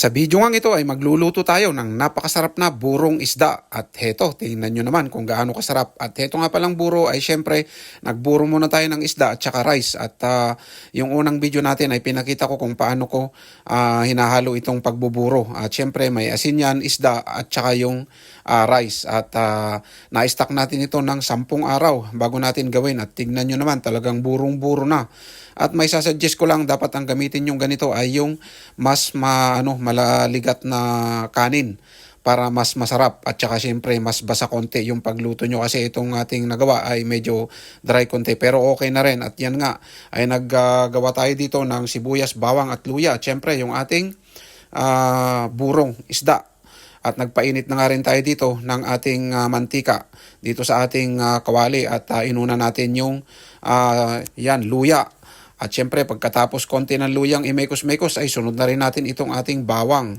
Sa video nga ito ay magluluto tayo ng napakasarap na burong isda. At heto, tingnan nyo naman kung gaano kasarap. At heto nga palang buro ay syempre, nagburo muna tayo ng isda at saka rice. At ah, yung unang video natin ay pinakita ko kung paano ko ah, hinahalo itong pagbuburo. At syempre, may asin yan, isda at saka yung ah, rice. At ah, na-stack natin ito ng sampung araw bago natin gawin. At tingnan nyo naman, talagang burong-buro na. At may sasuggest ko lang dapat ang gamitin yung ganito ay yung mas ma, ano, malaligat na kanin para mas masarap. At saka syempre mas basa konti yung pagluto nyo kasi itong ating nagawa ay medyo dry konti. Pero okay na rin. At yan nga ay naggagawa tayo dito ng sibuyas, bawang at luya. At syempre yung ating ah, burong isda. At nagpainit na nga rin tayo dito ng ating ah, mantika dito sa ating ah, kawali. At ah, inuna natin yung ah, yan luya at syempre pagkatapos konti ng luyang imekos-mekos ay sunod na rin natin itong ating bawang.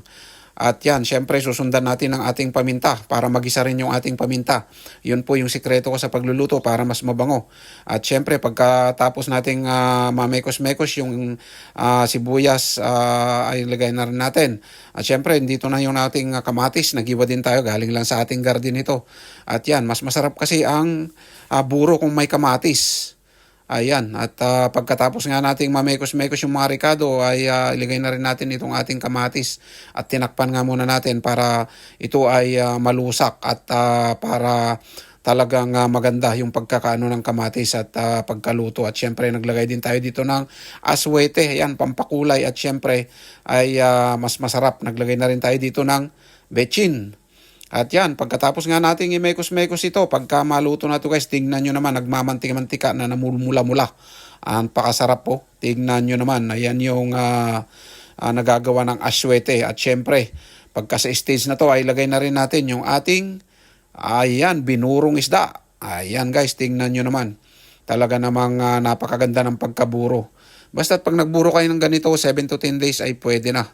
At yan, syempre susundan natin ang ating paminta para magisa rin yung ating paminta. Yun po yung sikreto ko sa pagluluto para mas mabango. At syempre pagkatapos nating ah, mamekos-mekos yung ah, sibuyas ah, ay lagay na rin natin. At syempre dito na yung ating kamatis, nagiwa din tayo galing lang sa ating garden ito. At yan, mas masarap kasi ang ah, buro kung may kamatis. Ayan, at ah, pagkatapos nga nating mamekos-mekos yung mga ricado ay ah, iligay na rin natin itong ating kamatis at tinakpan nga muna natin para ito ay ah, malusak at ah, para talagang ah, maganda yung pagkakaano ng kamatis at ah, pagkaluto at syempre naglagay din tayo dito ng aswete, ayan, pampakulay at syempre ay ah, mas masarap. Naglagay na rin tayo dito ng bechin. At yan, pagkatapos nga nating imekos-mekos ito, pagka maluto na ito guys, tingnan nyo naman, nagmamantika-mantika na namumula-mula. Ang pakasarap po. Tingnan nyo naman, ayan yung ah, ah, nagagawa ng aswete. At syempre, pagka sa stage na to, ay ilagay na rin natin yung ating, ayan, binurong isda. Ayan guys, tingnan nyo naman. Talaga namang ah, napakaganda ng pagkaburo. Basta't pag nagburo kayo ng ganito, 7 to 10 days ay pwede na.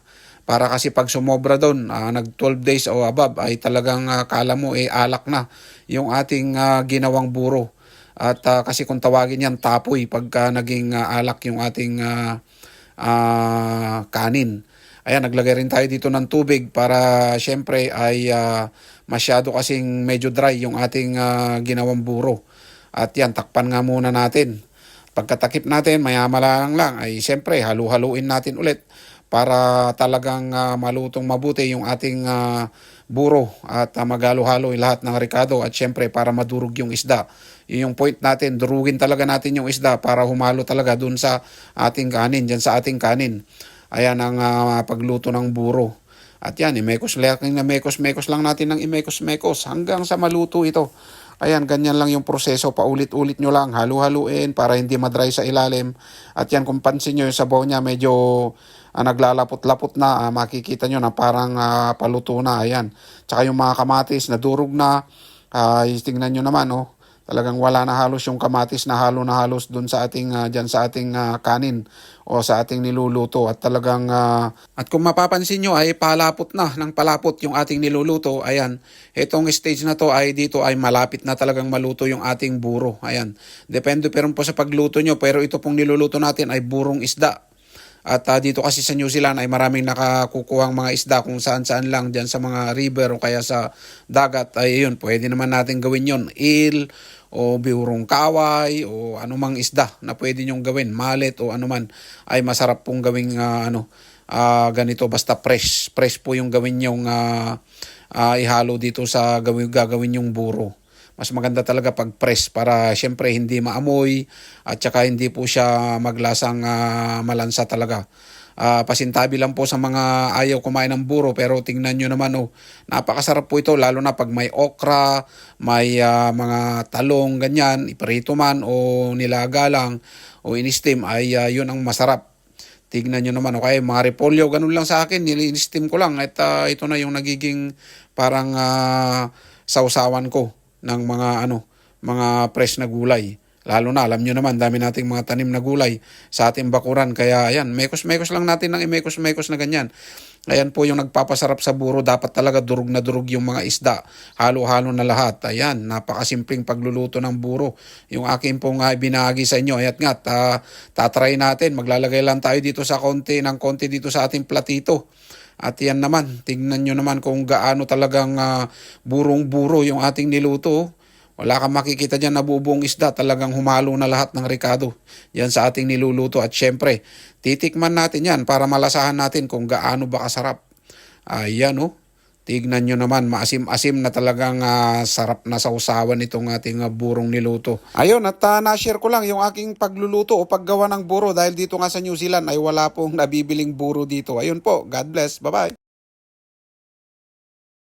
Para kasi pag sumobra doon, ah, nag 12 days o above, ay talagang ah, kala mo eh alak na yung ating ah, ginawang buro. At ah, kasi kung tawagin yan tapoy pagka naging ah, alak yung ating ah, ah, kanin. Ayan, naglagay rin tayo dito ng tubig para syempre ay ah, masyado kasing medyo dry yung ating ah, ginawang buro. At yan, takpan nga muna natin. Pagkatakip natin, maya-mala lang lang, ay syempre halu-haluin natin ulit para talagang ah, malutong mabuti yung ating ah, buro at uh, magalo-halo yung lahat ng ricado at syempre para madurog yung isda. Yun yung point natin, durugin talaga natin yung isda para humalo talaga dun sa ating kanin, dyan sa ating kanin. Ayan ang ah, pagluto ng buro. At yan, imekos lang, mekos-mekos lang natin ng imekos-mekos hanggang sa maluto ito. Ayan, ganyan lang yung proseso. Paulit-ulit nyo lang, halu-haluin para hindi madry sa ilalim. At yan, kung pansin nyo, yung sabaw niya medyo ah, naglalapot-lapot na. Ah, makikita nyo na parang ah, paluto na. Ayan. Tsaka yung mga kamatis, nadurog na. Ah, tingnan nyo naman, oh. Talagang wala na halos yung kamatis na halo na halos dun sa ating ah, dyan sa ating ah, kanin o sa ating niluluto at talagang ah, at kung mapapansin nyo ay palapot na ng palapot yung ating niluluto ayan itong stage na to ay dito ay malapit na talagang maluto yung ating buro ayan depende pero po sa pagluto nyo pero ito pong niluluto natin ay burong isda at ah, dito kasi sa New Zealand ay maraming nakakukuhang mga isda kung saan-saan lang dyan sa mga river o kaya sa dagat. Ay yun, pwede naman natin gawin yon eel o biurong kaway o anumang isda na pwede nyong gawin, malet o anuman ay masarap pong gawing ah, ano, ah, ganito. Basta fresh, fresh po yung gawin yung ah, ah, ihalo dito sa gawin, gagawin yung buro mas maganda talaga pag press para syempre hindi maamoy at saka hindi po siya maglasang ah, malansa talaga. Ah, pasintabi lang po sa mga ayaw kumain ng buro pero tingnan nyo naman oh, napakasarap po ito lalo na pag may okra, may ah, mga talong ganyan, iprito man o nilaga lang o in-steam ay ah, yun ang masarap. Tignan nyo naman, okay, mga repolyo, ganun lang sa akin, nili-steam ko lang. At ah, ito na yung nagiging parang ah, sausawan ko ng mga ano, mga fresh na gulay. Lalo na, alam nyo naman, dami nating mga tanim na gulay sa ating bakuran. Kaya ayan, mekos-mekos lang natin ng imekos-mekos na ganyan. Ayan po yung nagpapasarap sa buro. Dapat talaga durug na durug yung mga isda. Halo-halo na lahat. Ayan, napakasimpleng pagluluto ng buro. Yung akin pong uh, binahagi sa inyo. Ayat nga, ta, tatry natin. Maglalagay lang tayo dito sa konti ng konti dito sa ating platito. At yan naman, tingnan nyo naman kung gaano talagang ah, burong-buro yung ating niluto. Wala kang makikita dyan na bubuong isda. Talagang humalo na lahat ng ricado yan sa ating niluluto. At syempre, titikman natin yan para malasahan natin kung gaano ba kasarap. Ayan oh. Tignan nyo naman, maasim-asim na talagang ah, sarap na sausawan itong ating ah, burong niluto. Ayun, at uh, na-share ko lang yung aking pagluluto o paggawa ng buro dahil dito nga sa New Zealand ay wala pong nabibiling buro dito. Ayun po, God bless, bye-bye.